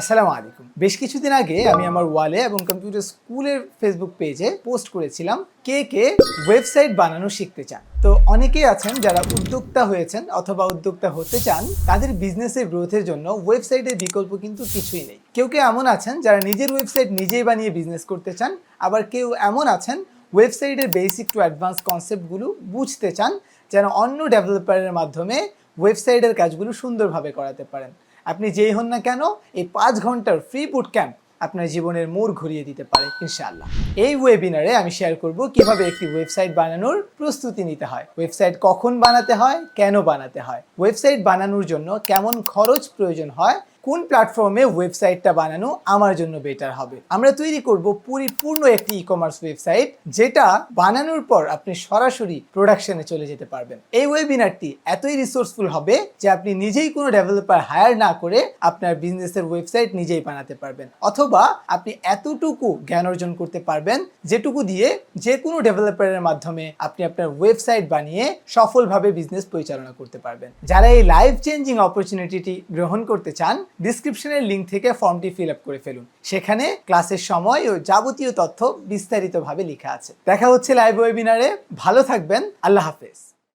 আসসালামু আলাইকুম। বেশ কিছুদিন আগে আমি আমার ওয়ালে এবং কম্পিউটার স্কুলের ফেসবুক পেজে পোস্ট করেছিলাম কে কে ওয়েবসাইট বানানো শিখতে চান। তো অনেকেই আছেন যারা উদ্যোক্তা হয়েছেন অথবা উদ্যোক্তা হতে চান, তাদের বিজনেসের গ্রোথের জন্য ওয়েবসাইটের বিকল্প কিন্তু কিছুই নেই। কেউ কেউ এমন আছেন যারা নিজের ওয়েবসাইট নিজেই বানিয়ে বিজনেস করতে চান, আবার কেউ এমন আছেন ওয়েবসাইটের বেসিক টু অ্যাডভান্স কনসেপ্টগুলো বুঝতে চান, যেন অন্য ডেভেলপারের মাধ্যমে ওয়েবসাইটের কাজগুলো সুন্দরভাবে করাতে পারেন। আপনি যেই হন না কেন, এই পাঁচ ঘণ্টার ফ্রি বুট ক্যাম্প আপনার জীবনের মোড় ঘুরিয়ে দিতে পারে, ইনশাআল্লাহ। এই ওয়েবিনারে আমি শেয়ার করব কীভাবে একটি ওয়েবসাইট বানানোর প্রস্তুতি নিতে হয়। ওয়েবসাইট কখন বানাতে হয়, কেন বানাতে হয়? ওয়েবসাইট বানানোর জন্য কেমন খরচ প্রয়োজন হয় কোন প্ল্যাটফর্মে ওয়েবসাইটটা বানানো আমার জন্য বেটার হবে? আমরা তৈরি করব পরিপূর্ণ একটি ই কমার্স ওয়েবসাইট যেটা বানানোর পর আপনি সরাসরি প্রোডাকশনে চলে যেতে পারবেন। এই ওয়েবিনারটি এতই রিসোর্সফুল হবে যে আপনি নিজেই কোনো ডেভেলপার হায়ার না করে আপনার বিজনেসের ওয়েবসাইট নিজেই বানাতে পারবেন। অথবা আপনি এতটুকু জ্ঞান অর্জন করতে পারবেন যেটুকু দিয়ে যে কোনো ডেভেলপারের মাধ্যমে আপনি আপনার ওয়েবসাইট বানিয়ে সফলভাবে বিজনেস পরিচালনা করতে পারবেন। যারা এই লাইফ চেঞ্জিং অপরচুনিটিটি গ্রহণ করতে চান ডিসক্রিপশনের লিঙ্ক থেকে ফর্মটি ফিল আপ করে ফেলুন। সেখানে ক্লাসের সময় ও যাবতীয় তথ্য বিস্তারিতভাবে লেখা আছে। দেখা হচ্ছে লাইভ ওয়েবিনারে ভালো থাকবেন। আল্লাহ হাফেজ।